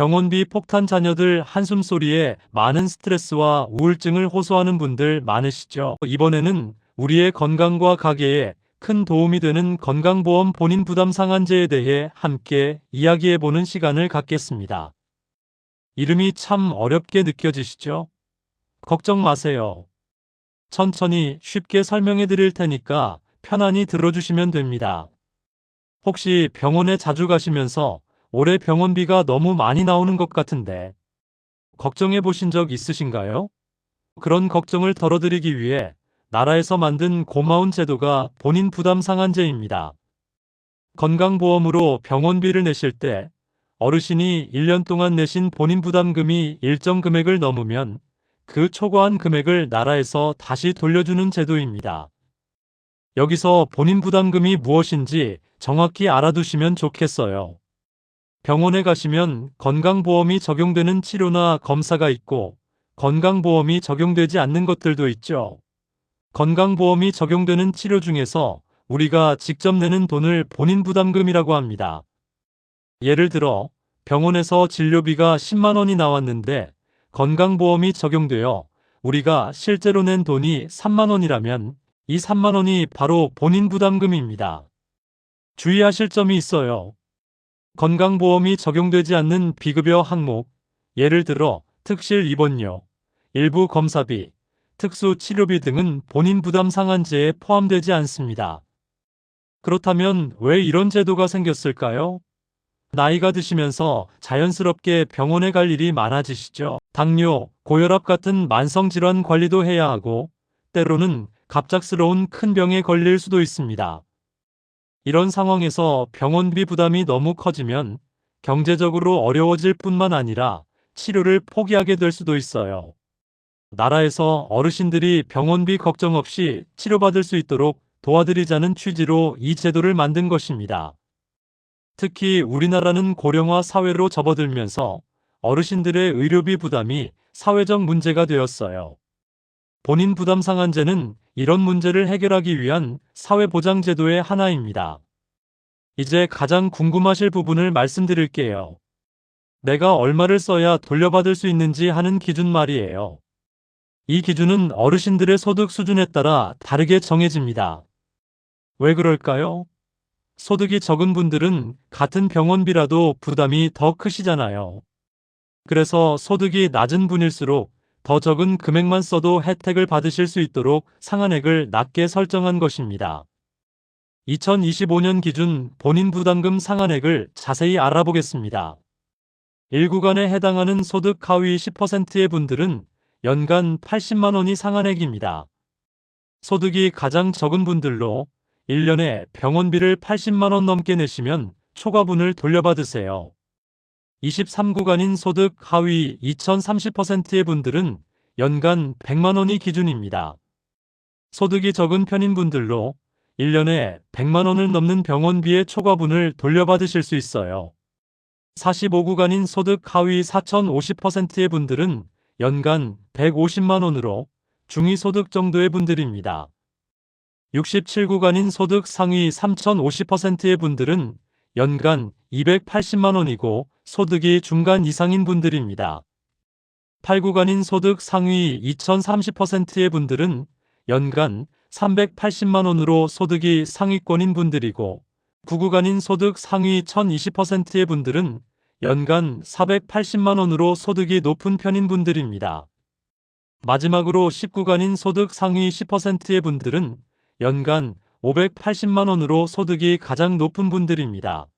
병원비 폭탄 자녀들 한숨소리에 많은 스트레스와 우울증을 호소하는 분들 많으시죠? 이번에는 우리의 건강과 가게에 큰 도움이 되는 건강보험 본인 부담 상한제에 대해 함께 이야기해보는 시간을 갖겠습니다. 이름이 참 어렵게 느껴지시죠? 걱정 마세요. 천천히 쉽게 설명해 드릴 테니까 편안히 들어주시면 됩니다. 혹시 병원에 자주 가시면서 올해 병원비가 너무 많이 나오는 것 같은데 걱정해 보신 적 있으신가요? 그런 걱정을 덜어드리기 위해 나라에서 만든 고마운 제도가 본인 부담 상한제입니다. 건강보험으로 병원비를 내실 때 어르신이 1년 동안 내신 본인 부담금이 일정 금액을 넘으면 그 초과한 금액을 나라에서 다시 돌려주는 제도입니다. 여기서 본인 부담금이 무엇인지 정확히 알아두시면 좋겠어요. 병원에 가시면 건강보험이 적용되는 치료나 검사가 있고 건강보험이 적용되지 않는 것들도 있죠. 건강보험이 적용되는 치료 중에서 우리가 직접 내는 돈을 본인 부담금이라고 합니다. 예를 들어 병원에서 진료비가 10만 원이 나왔는데 건강보험이 적용되어 우리가 실제로 낸 돈이 3만 원이라면 이 3만 원이 바로 본인 부담금입니다. 주의하실 점이 있어요. 건강보험이 적용되지 않는 비급여 항목, 예를 들어 특실 입원료, 일부 검사비, 특수 치료비 등은 본인 부담 상한제에 포함되지 않습니다. 그렇다면 왜 이런 제도가 생겼을까요? 나이가 드시면서 자연스럽게 병원에 갈 일이 많아지시죠. 당뇨, 고혈압 같은 만성질환 관리도 해야 하고, 때로는 갑작스러운 큰 병에 걸릴 수도 있습니다. 이런 상황에서 병원비 부담이 너무 커지면 경제적으로 어려워질 뿐만 아니라 치료를 포기하게 될 수도 있어요. 나라에서 어르신들이 병원비 걱정 없이 치료받을 수 있도록 도와드리자는 취지로 이 제도를 만든 것입니다. 특히 우리나라는 고령화 사회로 접어들면서 어르신들의 의료비 부담이 사회적 문제가 되었어요. 본인 부담 상한제는 이런 문제를 해결하기 위한 사회보장제도의 하나입니다. 이제 가장 궁금하실 부분을 말씀드릴게요. 내가 얼마를 써야 돌려받을 수 있는지 하는 기준 말이에요. 이 기준은 어르신들의 소득 수준에 따라 다르게 정해집니다. 왜 그럴까요? 소득이 적은 분들은 같은 병원비라도 부담이 더 크시잖아요. 그래서 소득이 낮은 분일수록 더 적은 금액만 써도 혜택을 받으실 수 있도록 상한액을 낮게 설정한 것입니다. 2025년 기준 본인 부담금 상한액을 자세히 알아보겠습니다. 1구간에 해당하는 소득 하위 10%의 분들은 연간 80만 원이 상한액입니다. 소득이 가장 적은 분들로 1년에 병원비를 80만 원 넘게 내시면 초과분을 돌려받으세요. 23구간인 소득 하위 2030%의 분들은 연간 100만 원이 기준입니다. 소득이 적은 편인 분들로 1년에 100만 원을 넘는 병원비의 초과분을 돌려받으실 수 있어요. 45구간인 소득 하위 4050%의 분들은 연간 150만 원으로 중위소득 정도의 분들입니다. 67구간인 소득 상위 3050%의 분들은 연간 280만 원이고 소득이 중간 이상인 분들입니다. 8구간인 소득 상위 2030%의 분들은 연간 380만 원으로 소득이 상위권인 분들이고 9구간인 소득 상위 1020%의 분들은 연간 480만 원으로 소득이 높은 편인 분들입니다. 마지막으로 10구간인 소득 상위 10%의 분들은 연간 580만 원으로 소득이 가장 높은 분들입니다.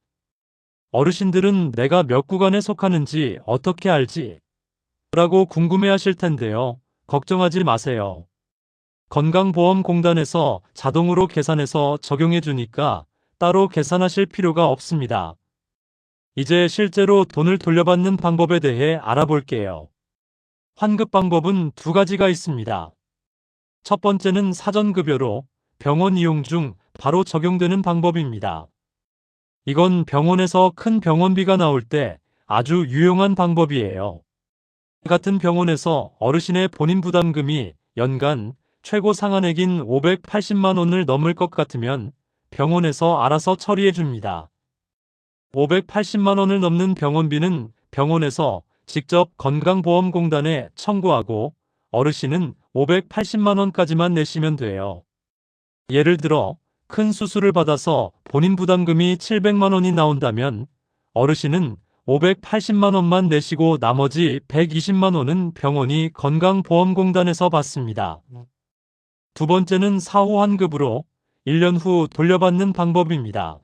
어르신들은 내가 몇 구간에 속하는지 어떻게 알지? 라고 궁금해 하실 텐데요. 걱정하지 마세요. 건강보험공단에서 자동으로 계산해서 적용해 주니까 따로 계산하실 필요가 없습니다. 이제 실제로 돈을 돌려받는 방법에 대해 알아볼게요. 환급 방법은 두 가지가 있습니다. 첫 번째는 사전급여로 병원 이용 중 바로 적용되는 방법입니다. 이건 병원에서 큰 병원비가 나올 때 아주 유용한 방법이에요. 같은 병원에서 어르신의 본인 부담금이 연간 최고 상한액인 580만 원을 넘을 것 같으면 병원에서 알아서 처리해 줍니다. 580만 원을 넘는 병원비는 병원에서 직접 건강보험공단에 청구하고 어르신은 580만 원까지만 내시면 돼요. 예를 들어 큰 수술을 받아서 본인 부담금이 700만 원이 나온다면 어르신은 580만 원만 내시고 나머지 120만 원은 병원이 건강보험공단에서 받습니다. 두 번째는 사후 환급으로 1년 후 돌려받는 방법입니다.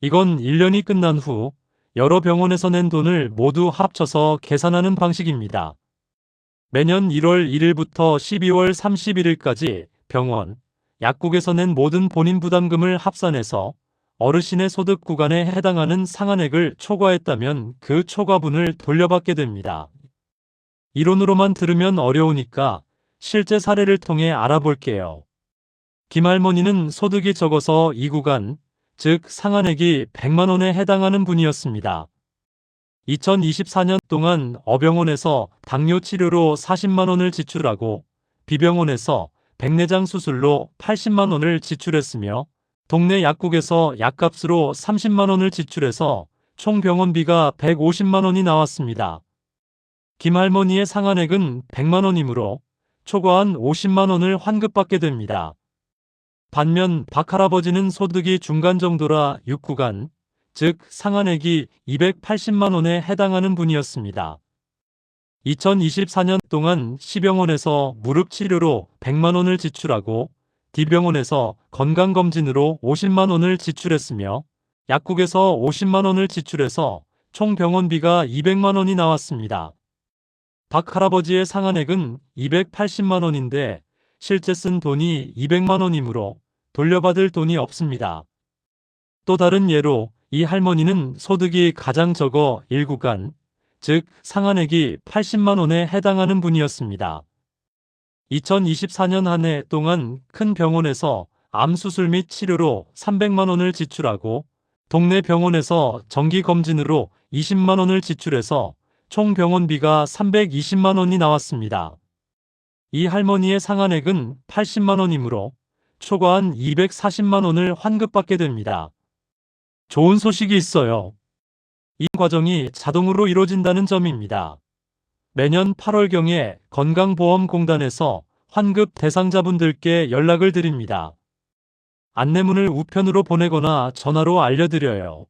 이건 1년이 끝난 후 여러 병원에서 낸 돈을 모두 합쳐서 계산하는 방식입니다. 매년 1월 1일부터 12월 31일까지 병원, 약국에서 낸 모든 본인 부담금을 합산해서 어르신의 소득 구간에 해당하는 상한액을 초과했다면 그 초과분을 돌려받게 됩니다. 이론으로만 들으면 어려우니까 실제 사례를 통해 알아볼게요. 김할머니는 소득이 적어서 이 구간, 즉 상한액이 100만 원에 해당하는 분이었습니다. 2024년 동안 어병원에서 당뇨 치료로 40만 원을 지출하고 비병원에서 백내장 수술로 80만 원을 지출했으며 동네 약국에서 약값으로 30만 원을 지출해서 총 병원비가 150만 원이 나왔습니다. 김할머니의 상한액은 100만 원이므로 초과한 50만 원을 환급받게 됩니다. 반면 박할아버지는 소득이 중간 정도라 6구간, 즉 상한액이 280만 원에 해당하는 분이었습니다. 2024년 동안 시병원에서 무릎 치료로 100만 원을 지출하고 D병원에서 건강검진으로 50만 원을 지출했으며 약국에서 50만 원을 지출해서 총 병원비가 200만 원이 나왔습니다. 박 할아버지의 상한액은 280만 원인데 실제 쓴 돈이 200만 원이므로 돌려받을 돈이 없습니다. 또 다른 예로 이 할머니는 소득이 가장 적어 1구간, 즉 상한액이 80만 원에 해당하는 분이었습니다. 2024년 한 해 동안 큰 병원에서 암 수술 및 치료로 300만 원을 지출하고 동네 병원에서 정기 검진으로 20만 원을 지출해서 총 병원비가 320만 원이 나왔습니다. 이 할머니의 상한액은 80만 원이므로 초과한 240만 원을 환급받게 됩니다. 좋은 소식이 있어요. 이 과정이 자동으로 이루어진다는 점입니다. 매년 8월경에 건강보험공단에서 환급 대상자분들께 연락을 드립니다. 안내문을 우편으로 보내거나 전화로 알려드려요.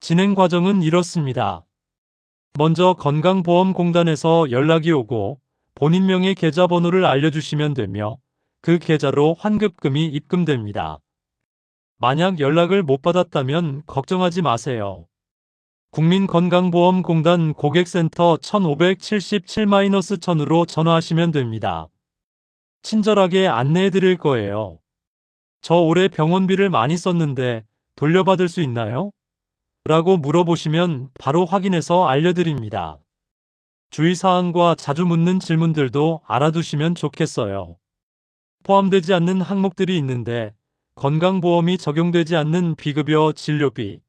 진행 과정은 이렇습니다. 먼저 건강보험공단에서 연락이 오고 본인 명의 계좌번호를 알려주시면 되며 그 계좌로 환급금이 입금됩니다. 만약 연락을 못 받았다면 걱정하지 마세요. 국민건강보험공단 고객센터 1577-1000으로 전화하시면 됩니다. 친절하게 안내해 드릴 거예요. 저 올해 병원비를 많이 썼는데 돌려받을 수 있나요? 라고 물어보시면 바로 확인해서 알려드립니다. 주의사항과 자주 묻는 질문들도 알아두시면 좋겠어요. 포함되지 않는 항목들이 있는데 건강보험이 적용되지 않는 비급여 진료비,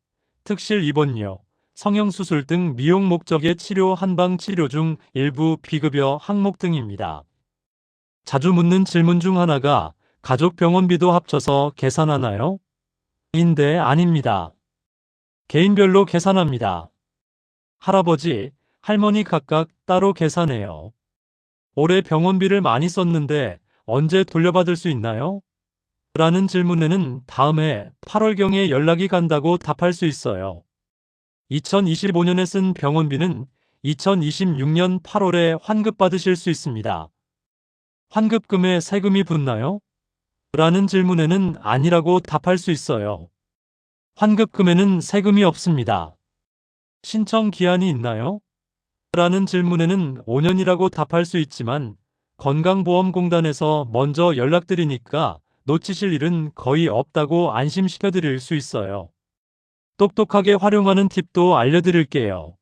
특실 입원료, 성형수술 등 미용 목적의 치료 한방 치료 중 일부 비급여 항목 등입니다. 자주 묻는 질문 중 하나가 가족 병원비도 합쳐서 계산하나요? 인데 아닙니다. 개인별로 계산합니다. 할아버지, 할머니 각각 따로 계산해요. 올해 병원비를 많이 썼는데 언제 돌려받을 수 있나요? 라는 질문에는 다음해 8월경에 연락이 간다고 답할 수 있어요. 2025년에 쓴 병원비는 2026년 8월에 환급받으실 수 있습니다. 환급금에 세금이 붙나요? 라는 질문에는 아니라고 답할 수 있어요. 환급금에는 세금이 없습니다. 신청 기한이 있나요? 라는 질문에는 5년이라고 답할 수 있지만 건강보험공단에서 먼저 연락드리니까 놓치실 일은 거의 없다고 안심시켜 드릴 수 있어요. 똑똑하게 활용하는 팁도 알려드릴게요.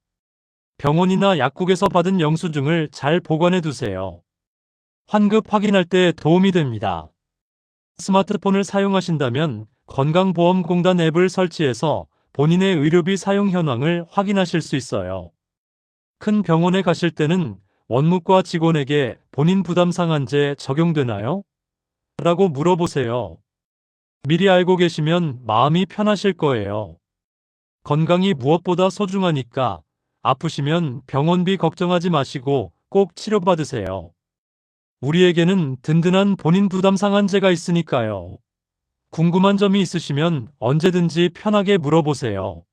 병원이나 약국에서 받은 영수증을 잘 보관해 두세요. 환급 확인할 때 도움이 됩니다. 스마트폰을 사용하신다면 건강보험공단 앱을 설치해서 본인의 의료비 사용 현황을 확인하실 수 있어요. 큰 병원에 가실 때는 원무과 직원에게 본인 부담 상한제 적용되나요? 라고 물어보세요. 미리 알고 계시면 마음이 편하실 거예요. 건강이 무엇보다 소중하니까 아프시면 병원비 걱정하지 마시고 꼭 치료받으세요. 우리에게는 든든한 본인 부담 상한제가 있으니까요. 궁금한 점이 있으시면 언제든지 편하게 물어보세요.